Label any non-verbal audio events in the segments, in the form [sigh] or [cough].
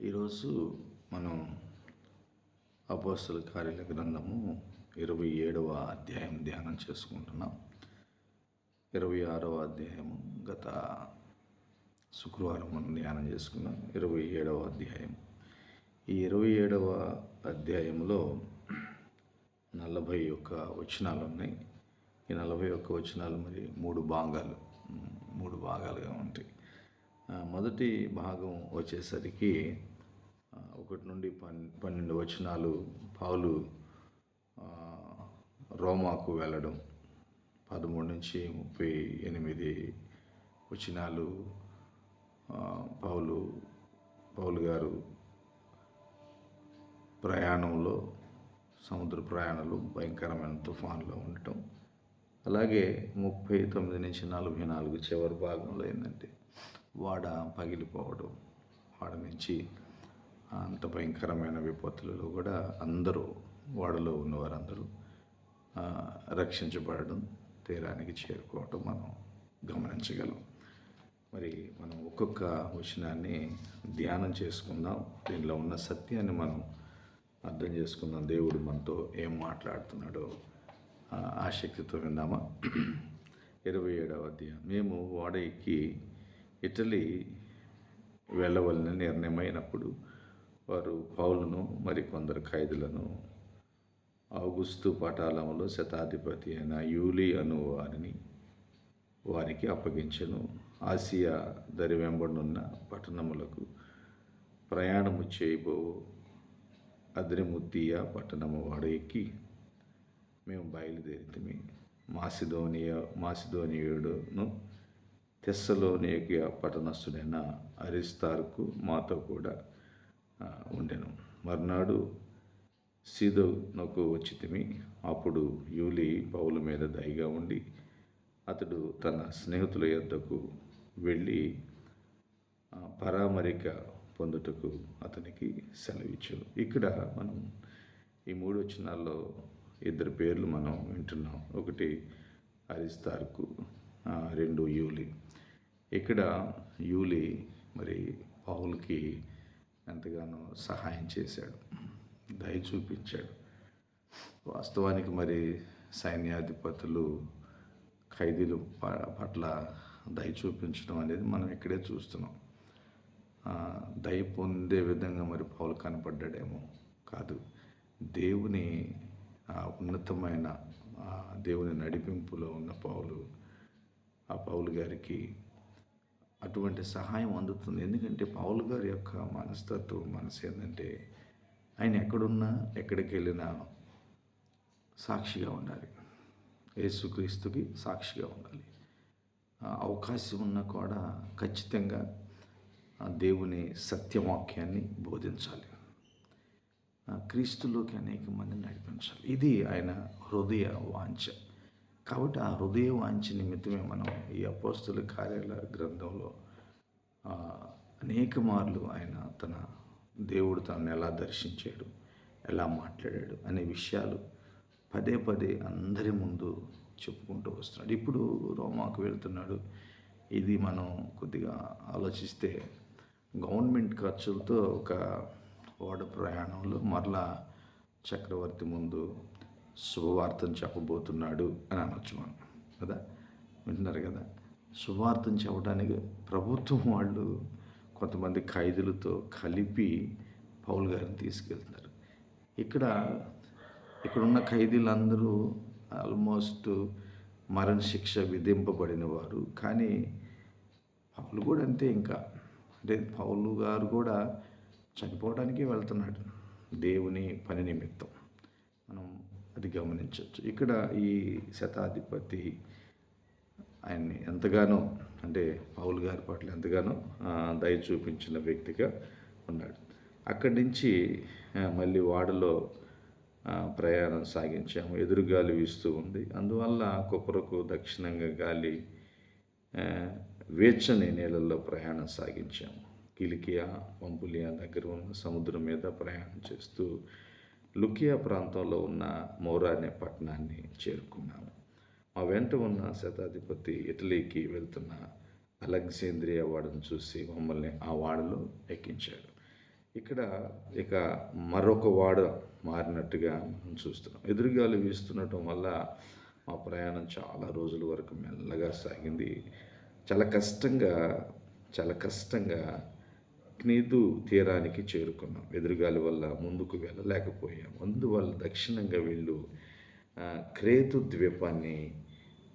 ఈరోజు మనం అపోస్తల కార్యాల గ్రంథము ఇరవై ఏడవ అధ్యాయం ధ్యానం చేసుకుంటున్నాం. ఇరవై ఆరవ అధ్యాయము గత శుక్రవారం మనం ధ్యానం చేసుకున్నాం. ఇరవై ఏడవ అధ్యాయం. ఈ ఇరవై ఏడవ అధ్యాయంలో నలభై ఒక్క వచనాలు ఉన్నాయి. ఈ నలభై ఒక్క వచనాలు మరి మూడు భాగాలు మూడు భాగాలుగా ఉంటాయి. మొదటి భాగం వచ్చేసరికి ఒకటి నుండి పన్ పన్నెండు వచనాలు పౌలు రోమాకు వెళ్ళడం పదమూడు నుంచి ముప్పై ఎనిమిది వచనాలు పౌలు పౌలు గారు ప్రయాణంలో సముద్ర ప్రయాణాలు భయంకరమైన తుఫాన్లో ఉండటం. అలాగే ముప్పై తొమ్మిది నుంచి నలభై నాలుగు చివరి భాగంలో ఏంటంటే వాడ పగిలిపోవడం వాడ నుంచి అంత భయంకరమైన విపత్తులలో కూడా అందరూ వాడలో ఉన్నవారందరూ రక్షించబడడం తీరానికి చేరుకోవటం మనం గమనించగలం. మరి మనం ఒక్కొక్క వచనాన్ని ధ్యానం చేసుకుందాం. దీనిలో ఉన్న సత్యాన్ని మనం అర్థం చేసుకుందాం. దేవుడు మనతో ఏం మాట్లాడుతున్నాడో ఆసక్తితో విందామా? [clears throat] ఇరవై ఏడవ అధ్యాయం. మేము ఓడ ఎక్కి ఇటలీ వెళ్ళవలన నిర్ణయమైనప్పుడు వారు పౌలను మరి కొందరు ఖైదులను ఆగుస్తు పటాలంలో శతాధిపతి అయిన యూలి అను వారిని వారికి అప్పగించను. ఆసియా దరి వెంబడున్న పట్టణములకు ప్రయాణము చేయబోవు అద్రిముద్దియా పట్టణము వాడ ఎక్కి మేము బయలుదేరితిమి. మాసిధోనియ మాసిధోనియుడును తెస్సలోనియ పట్టణస్థుడైన అరిస్తార్కు మాతో కూడా ఉండెను. మర్నాడు సీదోనకు వచ్చితిమి. అప్పుడు యూలి పౌల మీద దయగా ఉండి అతడు తన స్నేహితుల యొద్దకు వెళ్ళి పరామరిక పొందుటకు అతనికి సెలవిచ్చాడు. ఇక్కడ మనం ఈ మూడు వచనాల్లో ఇద్దరు పేర్లు మనం వింటున్నాం. ఒకటి అరిస్తార్కు రెండు యూలి. ఇక్కడ యూలి మరి పౌల్కి ఎంతగానో సహాయం చేశాడు దయ చూపించాడు. వాస్తవానికి మరి సైన్యాధిపతులు ఖైదీలు ప- పట్ల దయ చూపించడం అనేది మనం ఇక్కడే చూస్తున్నాం. దయ పొందే విధంగా మరి పౌలు కనపడ్డాడేమో కాదు. దేవుని ఆ ఉన్నతమైన ఆ దేవుని నడిపింపులో ఉన్న పౌలు ఆ పౌలు గారికి అటువంటి సహాయం అందుతుంది. ఎందుకంటే పావులు గారి యొక్క మనస్తత్వం మనసు ఏంటంటే ఆయన ఎక్కడున్నా ఎక్కడికి వెళ్ళినా సాక్షిగా ఉండాలి. యేసుక్రీస్తుకి సాక్షిగా ఉండాలి. అవకాశం ఉన్నా కూడా ఖచ్చితంగా దేవుని సత్యవాక్యాన్ని బోధించాలి. క్రీస్తులోకి అనేక మందిని నడిపించాలి. ఇది ఆయన హృదయ వాంఛ. కాబట్టి ఆ హృదయ వాంఛ నిమిత్తమే మనం ఈ అపోస్తుల కార్యాల గ్రంథంలో అనేక మార్లు ఆయన తన దేవుడు తనను ఎలా దర్శించాడు ఎలా మాట్లాడాడు అనే విషయాలు పదే పదే అందరి ముందు చెప్పుకుంటూ వస్తున్నాడు. ఇప్పుడు రోమాకు వెళ్తున్నాడు. ఇది మనం కొద్దిగా ఆలోచిస్తే గవర్నమెంట్ ఖర్చులతో ఒక ఓడ ప్రయాణంలో మరలా చక్రవర్తి ముందు శుభవార్తను చెప్పబోతున్నాడు అని అనొచ్చు మనం కదా? వింటున్నారు కదా? శుభవార్తను చెప్పడానికి ప్రభుత్వం వాళ్ళు కొంతమంది ఖైదులతో కలిపి పౌల్ గారిని తీసుకెళ్తున్నారు. ఇక్కడ ఇక్కడున్న ఖైదీలందరూ ఆల్మోస్ట్ మరణశిక్ష విధింపబడిన వారు. కానీ పౌలు కూడా అంతే ఇంకా. అంటే పౌలు గారు కూడా చనిపోవడానికి వెళ్తున్నాడు దేవుని పని నిమిత్తం. అది గమనించవచ్చు. ఇక్కడ ఈ శతాధిపతి ఆయన్ని ఎంతగానో అంటే పౌల్ గారి పట్ల ఎంతగానో దయ చూపించిన వ్యక్తిగా ఉన్నాడు. అక్కడి నుంచి మళ్ళీ వాడలో ప్రయాణం సాగించాము. ఎదురుగాలి వీస్తూ ఉంది. అందువల్ల కుప్పరకు దక్షిణంగా గాలి వేచని నీళ్ళల్లో ప్రయాణం సాగించాము. కిలికియా పంపులియా దగ్గర ఉన్న సముద్రం మీద ప్రయాణం చేస్తూ లుకియా ప్రాంతంలో ఉన్న మోరా అనే పట్టణాన్ని చేరుకున్నాము. మా వెంట ఉన్న శతాధిపతి ఇటలీకి వెళ్తున్న అలెగ్జాంద్రియా వాడను చూసి మమ్మల్ని ఆ వాడలో ఎక్కించాడు. ఇక్కడ ఇక మరొక వాడ మారినట్టుగా మనం చూస్తున్నాం. ఎదురుగాలు వీస్తుండటం వల్ల మా ప్రయాణం చాలా రోజుల వరకు మెల్లగా సాగింది. చాలా కష్టంగా చాలా కష్టంగా క్నీదు తీరానికి చేరుకున్నాం. ఎదురుగాలి వల్ల ముందుకు వెళ్ళలేకపోయాం అందువల్ల దక్షిణంగా వీళ్ళు క్రేతు ద్వీపాన్ని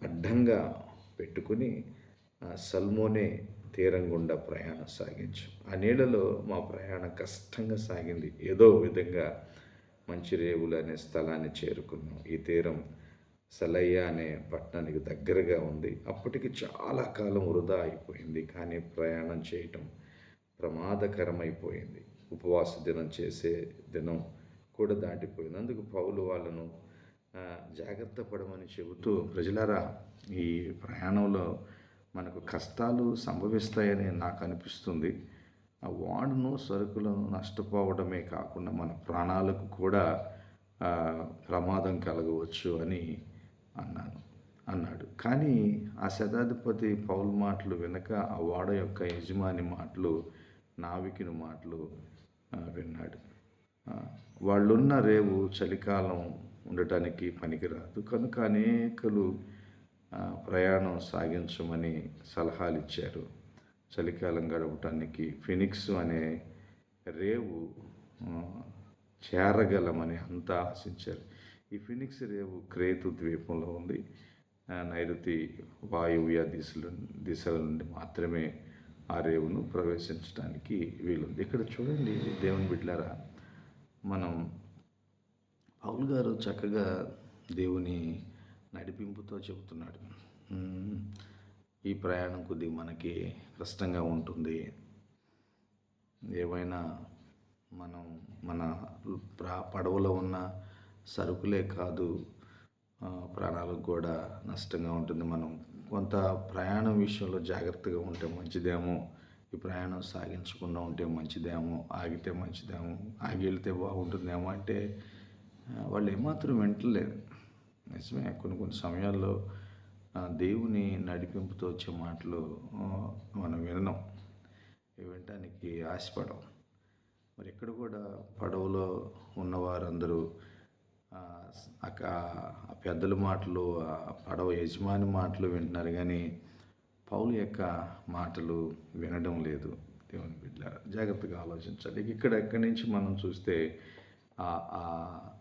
అడ్డంగా పెట్టుకుని సల్మోనే తీరం గుండా ప్రయాణం సాగించాం. ఆ నీళ్ళలో మా ప్రయాణం కష్టంగా సాగింది. ఏదో విధంగా మంచిరేవులు అనే స్థలాన్ని చేరుకున్నాం. ఈ తీరం సలయ్య అనే పట్టణానికి దగ్గరగా ఉంది. అప్పటికి చాలా కాలం వృధా అయిపోయింది. కానీ ప్రయాణం చేయటం ప్రమాదకరమైపోయింది. ఉపవాస దినం చేసే దినం కూడా దాటిపోయింది. అందుకు పౌలు వాళ్ళను జాగ్రత్త పడమని చెబుతూ ప్రజలారా ఈ ప్రయాణంలో మనకు కష్టాలు సంభవిస్తాయని నాకు అనిపిస్తుంది. ఆ వాడును సరుకులను నష్టపోవడమే కాకుండా మన ప్రాణాలకు కూడా ప్రమాదం కలగవచ్చు అని అన్నాను అన్నాడు. కానీ ఆ శతాధిపతి పౌలు మాటలు వెనక ఆ వాడ యొక్క యజమాని మాటలు నావికుని మాటలు విన్నాడు. వాళ్ళున్న రేవు చలికాలం ఉండటానికి పనికిరాదు. కనుక అనేకలు ప్రయాణం సాగించమని సలహాలు ఇచ్చారు చలికాలం గడపటానికి ఫినిక్స్ అనే రేవు చేరగలమని అంతా ఆశించారు. ఈ ఫినిక్స్ రేవు క్రేతు ద్వీపంలో ఉంది. నైరుతి వాయువ్య దిశలు దిశల నుండి మాత్రమే ఆ రేవును ప్రవేశించడానికి వీలుంది. ఇక్కడ చూడండి దేవుని బిడ్డలారా మనం పౌల్ గారు చక్కగా దేవుని నడిపింపుతో చెబుతున్నాడు. ఈ ప్రయాణం కొద్దిగా మనకి కష్టంగా ఉంటుంది. ఏమైనా మనం మన ప్రా పడవలో ఉన్న సరుకులే కాదు ప్రాణాలకు కూడా నష్టంగా ఉంటుంది. మనం కొంత ప్రయాణం విషయంలో జాగ్రత్తగా ఉంటే మంచిదేమో ఈ ప్రయాణం సాగించకుండా ఉంటే మంచిదేమో ఆగితే మంచిదేమో ఆగి వెళ్తే బాగుంటుందేమో అంటే వాళ్ళు ఏమాత్రం వింటలేదు. నిజమే కొన్ని కొన్ని సమయాల్లో దేవుని నడిపింపుతో వచ్చే మాటలు మనం వినడం వినటానికి ఆశపడం మరి ఇక్కడ కూడా పడవలో ఉన్నవారందరూ ఆ, పెద్దల మాటలు ఆ పడవ యజమాని మాటలు వింటున్నారు కానీ పౌలు యొక్క మాటలు వినడం లేదు దేవుని బిడ్డ జాగ్రత్తగా ఆలోచించాలి ఇక్కడ ఎక్కడి నుంచి మనం చూస్తే ఆ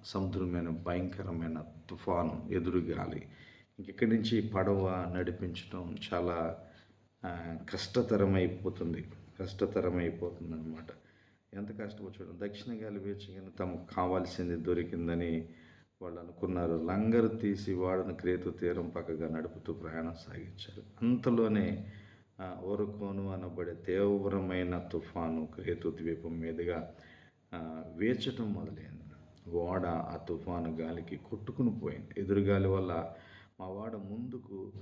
సముద్రమైన భయంకరమైన తుఫాను ఎదురుగాలి ఇంకెక్కడి నుంచి పడవ నడిపించడం చాలా కష్టతరమైపోతుంది కష్టతరమైపోతుంది అనమాట ఎంత కష్టపడ్డాడు దక్షిణ గాలి వేచగానే తమకు కావాల్సింది దొరికిందని వాళ్ళు అనుకున్నారు. లంగరు తీసి వాడను క్రేతు తీరం పక్కగా నడుపుతూ ప్రయాణం సాగించారు. అంతలోనే ఓరుకోను అనబడే తీవ్రమైన తుఫాను క్రేతు ద్వీపం మీదుగా ఆ, వేచటం మొదలైంది. ఓడ ఆ తుఫాను గాలికి కొట్టుకుని పోయింది. ఎదురుగాలి వల్ల మా వాడ ముందుకు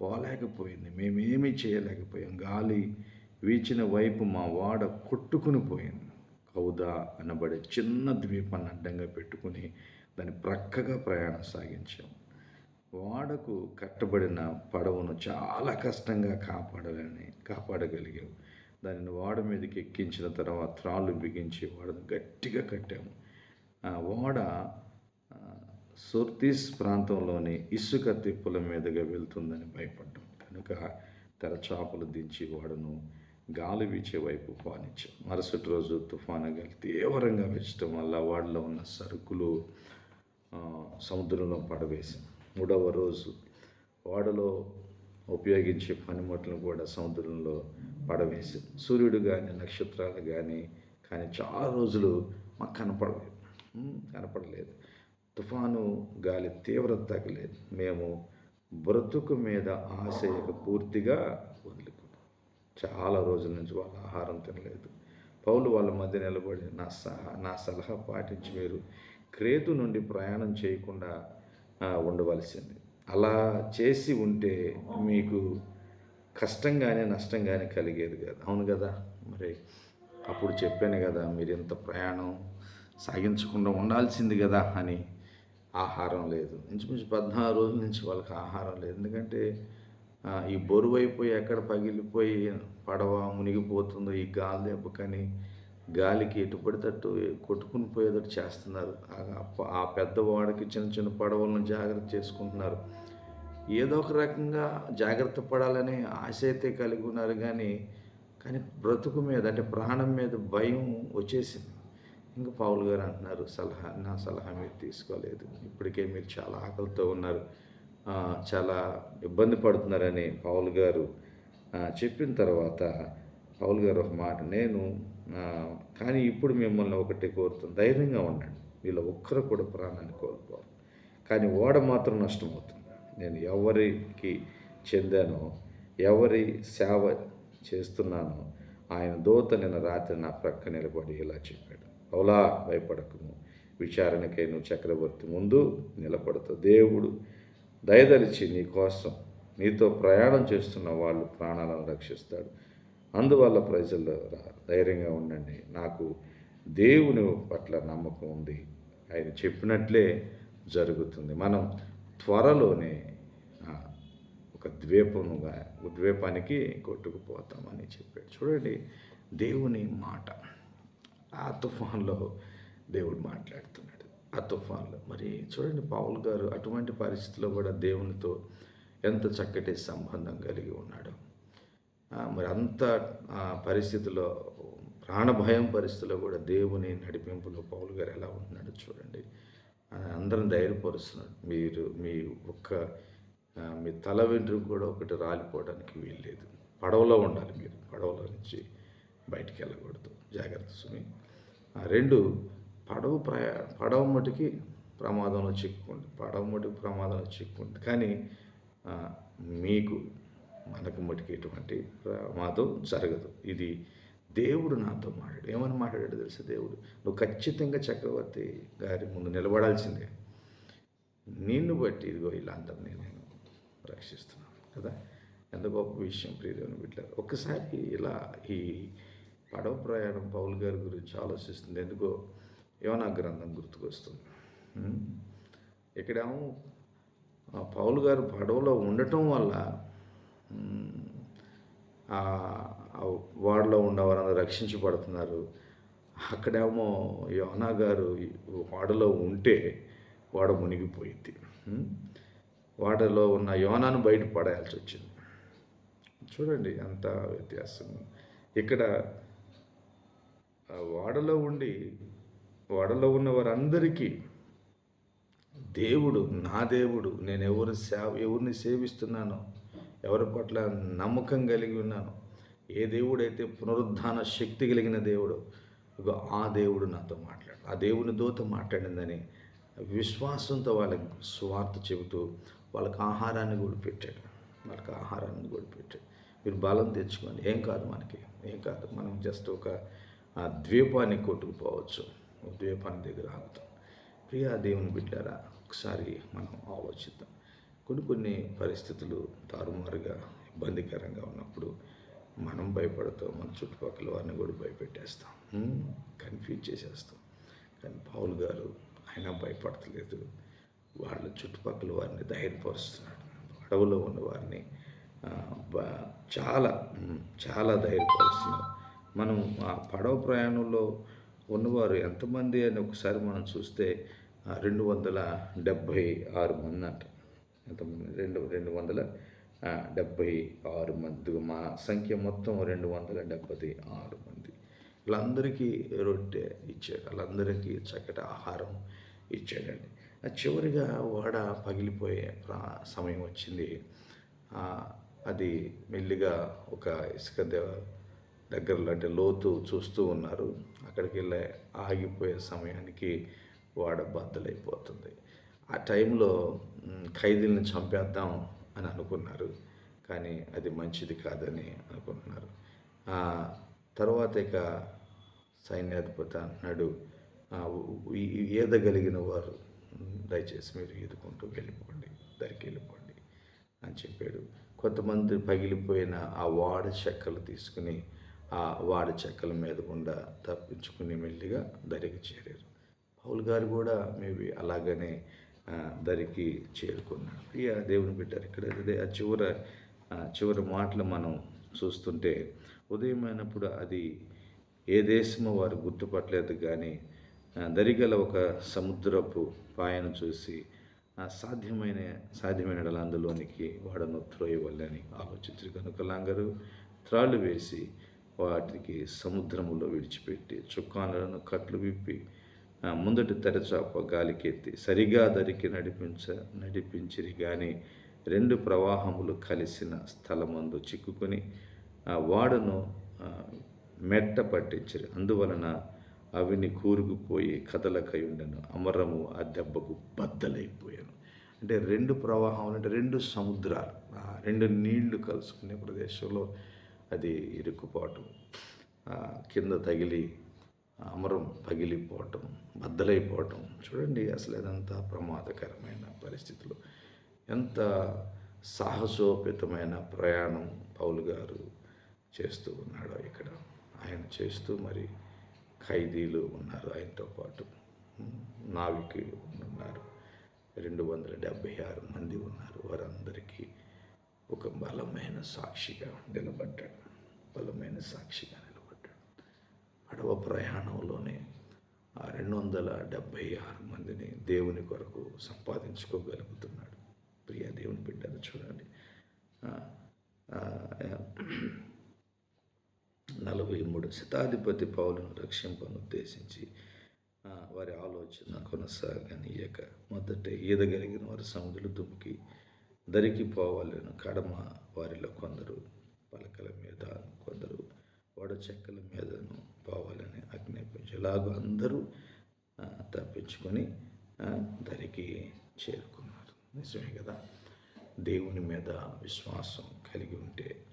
పోలేకపోయింది. మేమేమీ చేయలేకపోయాం. గాలి వీచిన వైపు మా వాడ కొట్టుకుని పోయింది. హౌదా అనబడే చిన్న ద్వీపాన్ని అడ్డంగా పెట్టుకుని దాన్ని ప్రక్కగా ప్రయాణం సాగించాం. వాడకు కట్టబడిన పడవను చాలా కష్టంగా కాపాడాలని కాపాడగలిగాం. దానిని వాడ మీదకి ఎక్కించిన తర్వాత త్రాళ్ళు బిగించి వాడను గట్టిగా కట్టాము ఆ ఓడ సోర్తీస్ ప్రాంతంలోని ఇసుక తిప్పుల మీదుగా వెళ్తుందని భయపడ్డాం. కనుక తెరచాపలు దించి వాడను గాలి వీచే వైపు పానించాం మరుసటి రోజు తుఫాను గాలి తీవ్రంగా వీచడం వల్ల వాళ్ళలో ఉన్న సరుకులు సముద్రంలో పడవేశాం మూడవ రోజు ఓడలో ఉపయోగించే పనిముట్లను కూడా సముద్రంలో పడవేశాం సూర్యుడు కానీ నక్షత్రాలు కానీ కానీ చాలా రోజులు మాకు కనపడలేదు. కనపడలేదు. తుఫాను గాలి తీవ్రత తగ్గలేదు. మేము బ్రతుకు మీద ఆశ పూర్తిగా చాలా రోజుల నుంచి వాళ్ళ ఆహారం తినలేదు. పౌలు వాళ్ళ మధ్య నిలబడి నా సహా నా సలహా పాటించి మీరు క్రేతు నుండి ప్రయాణం చేయకుండా ఉండవలసింది. అలా చేసి ఉంటే మీకు కష్టంగానే నష్టంగానే కలిగేది కదా. అవును కదా? మరి అప్పుడు చెప్పాను కదా మీరు ఇంత ప్రయాణం సాగించకుండా ఉండాల్సింది కదా అని. ఆహారం లేదు. ఇంచుమించు పద్నాలుగు రోజుల నుంచి వాళ్ళకి ఆహారం లేదు. ఎందుకంటే ఈ బరువు అయిపోయి ఎక్కడ పగిలిపోయి పడవ మునిగిపోతుందో ఈ గాలి దెబ్బకని గాలికి ఎటు పడితట్టు కొట్టుకుని పోయేటట్టు చేస్తున్నారు. ఆ- పెద్దవాడికి పెద్ద వాడికి చిన్న చిన్న పడవలను జాగ్రత్త చేసుకుంటున్నారు. ఏదో ఒక రకంగా జాగ్రత్త పడాలనే ఆశ అయితే కలిగి ఉన్నారు కానీ కానీ బ్రతుకు మీద అంటే ప్రాణం మీద భయం వచ్చేసింది. ఇంకా పావులు గారు అంటున్నారు సలహా నా సలహా మీరు తీసుకోలేదు. ఇప్పటికే మీరు చాలా ఆకలితో ఉన్నారు. చాలా ఇబ్బంది పడుతున్నారని పౌల్ గారు చెప్పిన తర్వాత పౌల్ గారు ఒక మాట నేను కానీ ఇప్పుడు మిమ్మల్ని ఒకటి కోరుతాను. ధైర్యంగా ఉండండి. వీళ్ళ ఒక్కరు కూడా ప్రాణాన్ని కోల్పోరు. కానీ ఓడ మాత్రం నష్టమవుతుంది. నేను ఎవరికి చెందానో ఎవరి సేవ చేస్తున్నానో ఆయన దూత నిన్న రాత్రి నా ప్రక్క నిలబడి ఇలా చెప్పాడు. పౌలా భయపడకము విచారణకై నువ్వు చక్రవర్తి ముందు నిలబడతావు. దేవుడు దయదలిచి నీ కోసం నీతో ప్రయాణం చేస్తున్న వాళ్ళు ప్రాణాలను రక్షిస్తాడు. అందువల్ల ప్రజలు ధైర్యంగా ఉండండి. నాకు దేవుని పట్ల నమ్మకం ఉంది. ఆయన చెప్పినట్లే జరుగుతుంది. మనం త్వరలోనే ఒక ద్వీపముగా ద్వీపానికి కొట్టుకుపోతామని చెప్పాడు. చూడండి దేవుని మాట. ఆ తుఫాన్లో దేవుడు మాట్లాడుతున్నాడు. ఆ తుఫాన్లో. మరి చూడండి పావుల్ గారు అటువంటి పరిస్థితిలో కూడా దేవునితో ఎంత చక్కటి సంబంధం కలిగి ఉన్నాడు. మరి అంత ఆ, పరిస్థితిలో ప్రాణభయం పరిస్థితిలో కూడా దేవుని నడిపింపులో పౌలు గారు ఎలా ఉంటున్నాడు చూడండి. అందరం ధైర్యపరుస్తున్నాడు మీరు మీ ఒక్క మీ తల వెంట్రుకు కూడా ఒకటి రాలిపోవడానికి వీల్లేదు. పడవలో ఉండాలి మీరు. పడవలో నుంచి బయటికి వెళ్ళకూడదు. జాగ్రత్త సుమి. ఆ, రెండు పడవ ప్రయా పడవ మటుకి ప్రమాదంలో చిక్కుకుంది పడవ మటుకు ప్రమాదంలో చిక్కుకుంది కానీ మీకు మనకు మటుకు ఎటువంటి ప్రమాదం జరగదు. ఇది దేవుడు నాతో మాట్లాడు ఏమని మాట్లాడాడు తెలుసు దేవుడు? నువ్వు ఖచ్చితంగా చక్రవర్తి గారి ముందు నిలబడాల్సిందే. నిన్ను బట్టి ఇదిగో వీళ్ళందరినీ నేను రక్షిస్తున్నాను. కదా? ఎంత గొప్ప విషయం ప్రియదేవుని బిడ్డారు ఒక్కసారి ఇలా ఈ పడవ ప్రయాణం పౌల్ గారి గురించి ఆలోచిస్తుంది. ఎందుకో యోనా గ్రంథం గుర్తుకొస్తుంది. ఇక్కడేమో ఆ పౌలు గారు పడవలో ఉండటం వల్ల వాడలో ఉన్న వారందరూ రక్షించబడుతున్నారు. అక్కడేమో యోనా గారు వాడలో ఉంటే వాడ మునిగిపోయింది వాడలో ఉన్న యోనాను బయట పడేయాల్సి వచ్చింది. చూడండి అంత వ్యత్యాసం. ఇక్కడ వాడలో ఉండి వాడలో ఉన్న వారందరికీ దేవుడు నా దేవుడు నేను ఎవరు సేవ ఎవరిని సేవిస్తున్నానో ఎవరి పట్ల నమ్మకం కలిగి ఉన్నానో ఏ దేవుడైతే పునరుద్ధాన శక్తి కలిగిన దేవుడు ఇగో ఆ దేవుడు నాతో మాట్లాడు. ఆ దేవుని దూత మాట్లాడిందని విశ్వాసంతో వాళ్ళకి స్వార్థ చెబుతూ వాళ్ళకి ఆహారాన్ని కూడా పెట్టాడు. వాళ్ళకి ఆహారాన్ని కూడా పెట్టాడు. మీరు బలం తెచ్చుకోండి. ఏం కాదు మనకి. ఏం కాదు. మనం జస్ట్ ఒక ద్వీపాన్ని కొట్టుకుపోవచ్చు. ఉద్వేపాన్ని దగ్గర ఆగుతాం. ప్రియా దేవుని బిడ్డారా ఒకసారి మనం ఆలోచిద్దాం. కొన్ని కొన్ని పరిస్థితులు తారుమారుగా ఇబ్బందికరంగా ఉన్నప్పుడు మనం భయపడతాం మన చుట్టుపక్కల వారిని కూడా భయపెట్టేస్తాం. కన్ఫ్యూజ్ చేసేస్తాం. కానీ పౌల్ గారు ఆయన భయపడతలేదు. వాళ్ళ చుట్టుపక్కల వారిని ధైర్యపరుస్తున్నాడు. అడవులో ఉన్న వారిని చాలా చాలా ధైర్యపరుస్తున్నారు మనం ఆ పడవ ప్రయాణంలో ఉన్నవారు ఎంతమంది అని ఒకసారి మనం చూస్తే రెండు వందల డెబ్భై ఆరు మంది అంట. ఎంతమంది? రెండు రెండు వందల డెబ్భై ఆరు మంది. మా సంఖ్య మొత్తం రెండు వందల డెబ్బై ఆరు మంది. వీళ్ళందరికీ రొట్టె ఇచ్చాడు. వాళ్ళందరికీ చక్కటి ఆహారం ఇచ్చాడండి. చివరిగా వాడ పగిలిపోయే ప్రా- సమయం వచ్చింది. అది మెల్లిగా ఒక ఇసుక దేవ- దగ్గరలో అంటే లోతు చూస్తూ ఉన్నారు. అక్కడికి వెళ్ళే ఆగిపోయే సమయానికి వాడ బద్దలైపోతుంది ఆ టైంలో ఖైదీలను చంపేద్దాం అని అనుకున్నారు. కానీ అది మంచిది కాదని అనుకుంటున్నారు తర్వాత ఇక సైన్యాధిపతి అన్నాడు ఈదగలిగిన వారు దయచేసి మీరు ఈదుకుంటూ వెళ్ళిపోండి దరికి వెళ్ళిపోండి అని చెప్పాడు. కొంతమంది పగిలిపోయిన ఆ వాడ చెక్కలు తీసుకుని ఆ వాడ చెక్కల మీద గుండా తప్పించుకుని మెల్లిగా దరికి చేరారు. పౌల్ గారు కూడా మేబీ అలాగనే దరికి చేరుకున్నాడు ఇక దేవుని పెట్టారు ఇక్కడ అదే ఆ చివర చివరి మాటలు మనం చూస్తుంటే ఉదయమైనప్పుడు అది ఏ దేశమో వారు గుర్తుపట్టలేదు కానీ దరిగల ఒక సముద్రపు పాయను చూసి సాధ్యమైన సాధ్యమైన అందులోనికి వాడను త్రోయవల్లని ఆలోచించరు. కనుక లాంగరు త్రాళ్ళు వేసి వాటికి సముద్రములో విడిచిపెట్టి చుక్కానులను కట్లు విప్పి ముందటి తెరచాప గాలికెత్తి సరిగా దరికి నడిపించ నడిపించిరి కానీ రెండు ప్రవాహములు కలిసిన స్థలమందు చిక్కుకొని ఆ వాడను మెట్ట పట్టించిరి. అందువలన అవిని కూరుకుపోయి కదలకై ఉండను. అమరము ఆ దెబ్బకు బద్దలైపోయాను. అంటే రెండు ప్రవాహం అంటే రెండు సముద్రాలు రెండు నీళ్ళు కలుసుకునే ప్రదేశంలో అది ఇరుక్కుపోవటం కింద తగిలి అమరం పగిలిపోవటం బద్దలైపోవటం. చూడండి అసలు అదంతా ప్రమాదకరమైన పరిస్థితులు. ఎంత సాహసోపేతమైన ప్రయాణం పౌలు గారు చేస్తూ ఉన్నాడో ఇక్కడ. ఆయన చేస్తూ మరి ఖైదీలు ఉన్నారు ఆయనతో పాటు. నావికులు ఉన్నారు. రెండు వందల డెబ్భై ఆరు మంది ఉన్నారు. వారందరికీ ఒక బలమైన సాక్షిగా నిలబడ్డాడు. బలమైన సాక్షిగా నిలబడ్డాడు. పడవ ప్రయాణంలోనే ఆ రెండు వందల డెబ్భై ఆరు మందిని దేవుని కొరకు సంపాదించుకోగలుగుతున్నాడు. ప్రియ దేవుని బిడ్డను చూడండి. నలభై మూడు శతాధిపతి పౌలను రక్షింపను ఉద్దేశించి వారి ఆలోచన కొనసాగనీయక. మొదట ఈదగలిగిన వారి సముద్రులు దుమికి దరికిపోవాలను. కడమ వారిలో కొందరు పలకల మీద కొందరు వడ చెక్కల మీదను పోవాలని ఆజ్ఞాపించి ఇలాగ అందరూ తప్పించుకొని దరికి చేరుకున్నారు. నిజమే కదా? దేవుని మీద విశ్వాసం కలిగి ఉంటే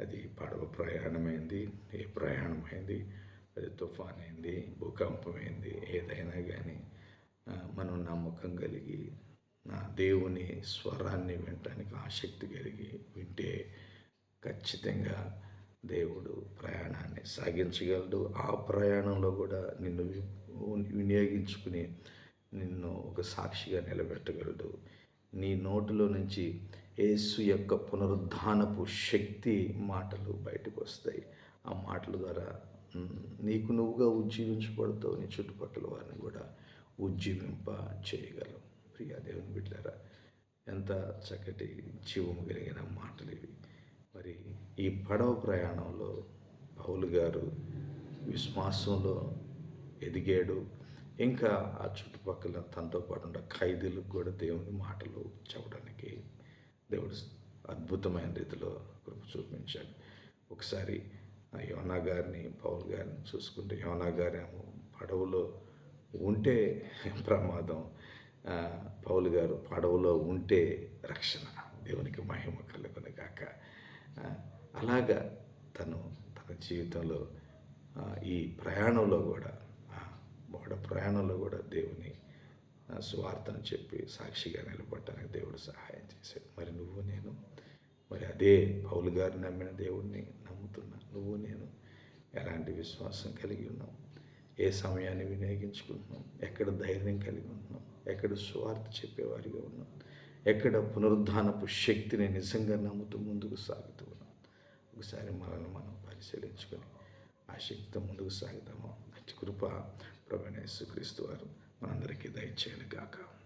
అది పడవ ప్రయాణమైంది ఏ ప్రయాణమైంది? అది తుఫాన్ అయింది భూకంపం అయింది ఏదైనా కానీ మనం నమ్మకం కలిగి నా దేవుని స్వరాన్ని వినటానికి ఆసక్తి కలిగి వింటే ఖచ్చితంగా దేవుడు ప్రయాణాన్ని సాగించగలడు. ఆ ప్రయాణంలో కూడా నిన్ను వినియోగించుకుని నిన్ను ఒక సాక్షిగా నిలబెట్టగలడు. నీ నోటిలో నుంచి యేసు యొక్క పునరుద్ధానపు శక్తి మాటలు బయటకు వస్తాయి. ఆ మాటల ద్వారా నీకు నువ్వుగా ఉజ్జీవించబడతావు. నీ చుట్టుపక్కల వారిని కూడా ఉజ్జీవింప చేయగలవు ప్రియా దేవుని బిడ్డారా ఎంత చక్కటి జీవము కలిగిన మాటలు ఇవి. మరి ఈ పడవ ప్రయాణంలో పౌలు గారు విశ్వాసంలో ఎదిగాడు. ఇంకా ఆ చుట్టుపక్కల తనతో పాటు ఉన్న ఖైదీలకు కూడా దేవుని మాటలు చెప్పడానికి దేవుడు అద్భుతమైన రీతిలో కృప చూపించాడు. ఒకసారి ఆ యోనా గారిని పౌల్ గారిని చూసుకుంటే యోనా గారేమో పడవలో ఉంటే ప్రమాదం పౌలు గారు పడవలో ఉంటే రక్షణ దేవునికి మహిమ కలుగును గాక అలాగా తను తన జీవితంలో ఈ ప్రయాణంలో కూడా బోడ ప్రయాణంలో కూడా దేవుని ఆ, సువార్తను చెప్పి సాక్షిగా నిలబడటానికి దేవుడు సహాయం చేశాడు. మరి నువ్వు నేను మరి అదే పౌలు గారు నమ్మిన దేవుణ్ణి నమ్ముతున్నా నువ్వు నేను ఎలాంటి విశ్వాసం కలిగి ఉన్నాం? ఏ సమయాన్ని వినియోగించుకుంటున్నాం? ఎక్కడ ధైర్యం కలిగి ఉంటున్నాం ఎక్కడ స్వార్థ చెప్పేవారిగా ఉన్నాం. ఎక్కడ పునరుద్ధానపు శక్తిని నిజంగా నమ్ముతూ ముందుకు సాగుతూ ఉన్నాం. ఒకసారి మనల్ని మనం పరిశీలించుకొని ఆ శక్తితో ముందుకు సాగుతాము అతి కృప ప్రభనేసు క్రీస్తు వారు మనందరికీ దయచేయను గాక.